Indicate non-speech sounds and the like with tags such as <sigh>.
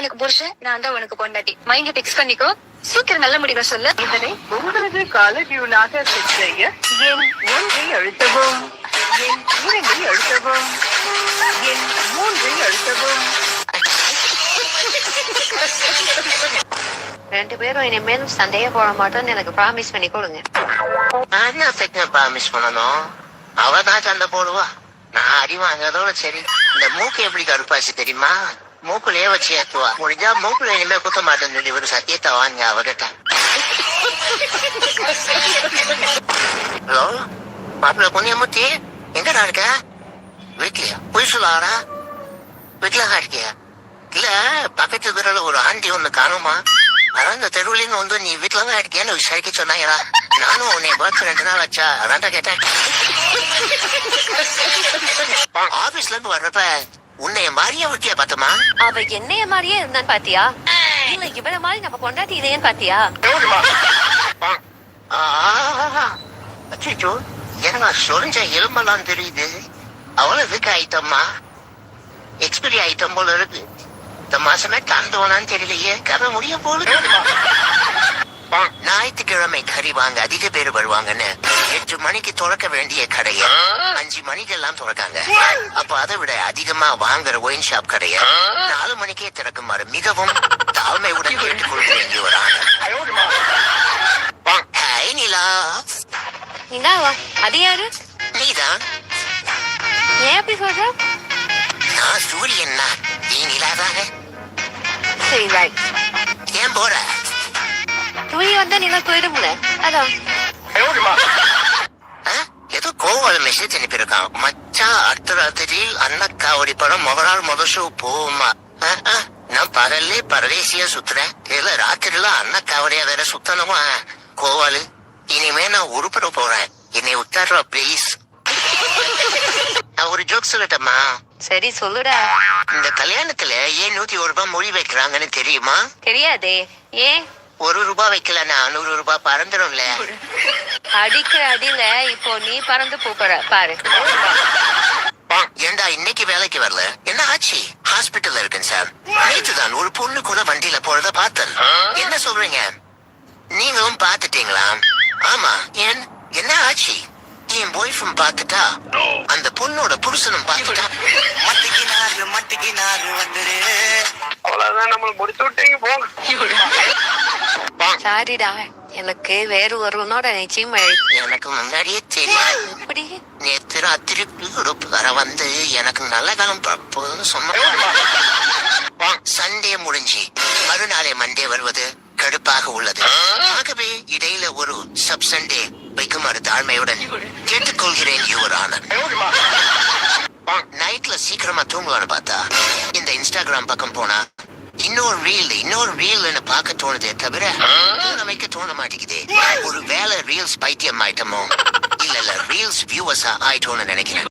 எனக்கு புருஷன் நான் தான் உனக்கு பொண்டாட்டி. மைண்ட் பிக்ஸ் பண்ணிக்கோ. சீக்கிரம் நல்ல முடிவை சொல்லு. இதனை உங்களது கால டியூனாக செட் செய்ய எண் ஒன்றை அழுத்தவும். எண் இரண்டை அழுத்தவும். எண் மூன்றை அழுத்தவும். ரெண்டு பேரும் இனிமேல் சண்டையே போட மாட்டோம்னு எனக்கு ப்ராமிஸ் பண்ணி கொடுங்க. நான் என்ன செக்க ப்ராமிஸ் பண்ணணும். அவ தான் சண்டை போடுவா. நான் அடி வாங்குறதோட சரி. இந்த மூக்கு எப்படி கருப்பாச்சு தெரியுமா? மூக்குலயே வச்சு ஏத்துவா. முடிஞ்சா மூக்குல இனிமே குத்த மாட்டேன்னு சொல்லி ஒரு சத்தியத்தை வாங்க அவகிட்ட ஹலோ? மாப்பிள்ள புண்ணியமூர்த்தி எங்கடா இருக்க? வீட்லயா? பொய் சொல்லாரா வீட்டுல தான் இருக்கியா? இல்ல பக்கத்து தெருவுல ஒரு ஆண்டி ஒண்ணு காணுமா? அதான் இந்த தெருவுல வந்து நீ வீட்டுல தான் இருக்கியான்னு விசாரிக்க சொன்னாங்களா நானும் உன்னை பார்த்து ரெண்டு நாள் ஆச்சா? அதான் கேட்டேன். <laughs> ஆபீஸ்ல இருந்து வர்றப்ப உன்னை மாறிய விட்டியா பார்த்தமா? அவ என்னைய மாதிரியே இருந்தான்னு பாத்தியா? இல்ல இவள மாதிரி நம்ம கொண்டாட்டி இதேன்னு பாத்தியா? அச்சோ ஏன்னா சொரிஞ்ச எலும்பெல்லாம் தெரியுது? அவ்வளவுக்கு ஐட்டம்மா எக்ஸ்பிரி ஐட்டம் போல இருக்கு. இந்த மாசமே கலந்துவனான்னு தெரியலையே. கதை முடிய போகுது. ஞாயிற்றுக்கிழமை கறி வாங்க அதிக பேர் வருவாங்கன்னு எட்டு மணிக்கு திறக்க வேண்டிய கடைய அஞ்சு மணிக்கு எல்லாம் திறக்காங்க. அப்ப அதை விட அதிகமா வாங்குற ஒயின் ஷாப் கடைய நாலு மணிக்கே திறக்குமாறு மிகவும் தாழ்மையுடன் கேட்டுக் கொள்கிறேன் யுவரான ஹாய் நிலா. இந்தா வா அது யாரு? நீதான். ஏன் அப்படி சொல்ற? நான் சூரியன் நீ நிலாதானே? சரி ரைட் ஏன் போற? நீங்க போயிடும்ல அதான்? ஏதோ கோவால மெசேஜ் அனுப்பியிருக்கான் மச்சான் அடுத்த ராத்திரியில் அண்ணக்காவடி படம் போமா ஆ, ஆ, நான் பகல்லே பரதேசியா சுத்துறேன் இல்ல ராத்திரில அண்ணக்காவடியா வேற சுத்தணுமா கோவாலு இனிமே நான் உருப்பட போறேன் என்னை உத்தாடுறா ப்ளீஸ் நான் ஒரு ஜோக் சொல்லட்டமா சரி சொல்லுடா இந்த கல்யாணத்துல ஏன் நூத்தி ஒரு ரூபாய் மொழி வைக்கிறாங்கன்னு தெரியுமா தெரியாதே ஏன் ஒரு ரூபாய் வைக்கலன்னா நூறு ரூபாய் பறந்துடும்ல. அடிக்கிற அடியில இப்போ நீ பறந்து போற பாரு. ஏண்டா இன்னைக்கு வேலைக்கு வரல? என்ன ஆச்சு? ஹாஸ்பிட்டல்ல இருக்கேன் சார் நேற்று தான் ஒரு பொண்ணு கூட வண்டியில போறத பார்த்தேன். என்ன சொல்றீங்க? நீங்களும் பார்த்துட்டீங்களா? ஆமா ஏன்? என்ன ஆச்சு? என் பாய் ஃப்ரெண்ட் பார்த்துட்டா அந்த பொண்ணோட புருஷனும் பார்த்துட்டா? மட்டிக்கினாரு மட்டிக்கினாரு வந்துரு. அவ்வளவுதான் நம்மள முடிச்சு விட்டீங்க போங்க. சாரிடா. எனக்கு வேறு ஒருவனோட நிச்சயம் எனக்கு முன்னாடியே தெரியும் எப்படி? நேத்து ராத்திரி வர வந்து எனக்கு நல்ல காலம் பிறப்புன்னு சொன்ன. சண்டே முடிஞ்சு. மறுநாளே மண்டே வருவது கடுப்பாக உள்ளது. ஆகவே இடையில ஒரு சப் சண்டே வைக்குமாறு தாழ்மையுடன் கேட்டுக்கொள்கிறேன் யுவர் ஆனர். நைட்ல சீக்கிரமா தூங்குவான்னு பார்த்தா இந்த இன்ஸ்டாகிராம் பக்கம் போனா இன்னொரு ரீல் இன்னொரு ரீல்னு பார்க்க தோணுதே தவிர அமைக்க தோண மாட்டேங்குதே. ஒரு வேலை ரீல்ஸ் பைத்தியம் ஆயிட்டமோ இல்ல இல்ல ரீல்ஸ் வியூவர்ஸா ஆயிட்டோம்னு நினைக்கிறேன்.